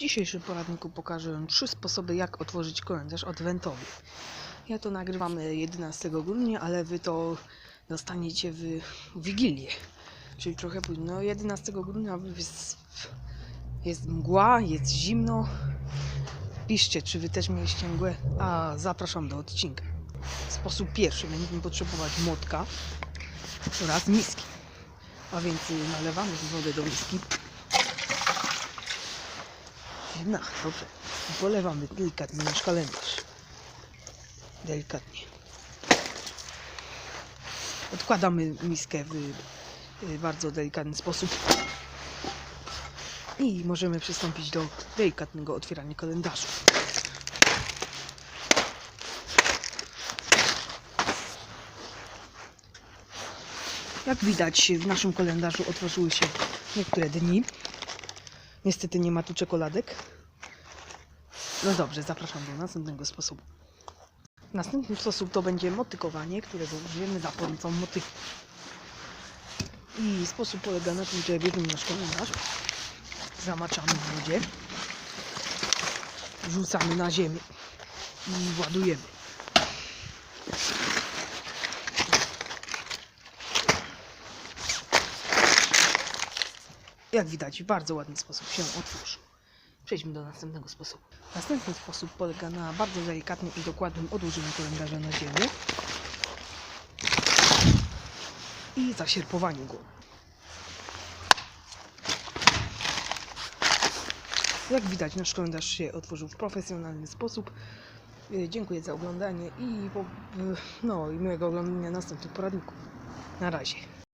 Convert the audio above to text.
dzisiejszym poradniku pokażę trzy sposoby, jak otworzyć kalendarz adwentowy. Ja to nagrywam e, 11 grudnia, ale wy to dostaniecie w Wigilię, czyli trochę później. No 11 grudnia jest, jest mgła, jest zimno. Piszcie, czy wy też mieliście mgłę, a zapraszam do odcinka. Sposób pierwszy, będziemy potrzebować młotka oraz miski. A więc nalewamy wodę do miski. No, dobrze. I polewamy delikatnie nasz kalendarz. Delikatnie. Odkładamy miskę w y, bardzo delikatny sposób. I możemy przystąpić do delikatnego otwierania kalendarza. Jak widać, w naszym kalendarzu otworzyły się niektóre dni. Niestety nie ma tu czekoladek. No dobrze, zapraszam do następnego sposobu. Następny sposób to będzie motykowanie, którego użyjemy za pomocą motyku. I sposób polega na tym, że bierzemy nasz kalendarz, zamaczamy w wodzie, wrzucamy na ziemię i ładujemy. Jak widać, w bardzo ładny sposób się otworzył. Przejdźmy do następnego sposobu. Następny sposób polega na bardzo delikatnym i dokładnym odłożeniu kalendarza na ziemię i zasierpowaniu go. Jak widać, nasz kalendarz się otworzył w profesjonalny sposób. E, Dziękuję za oglądanie i e, no, i miłego oglądania następnych poradników. Na razie.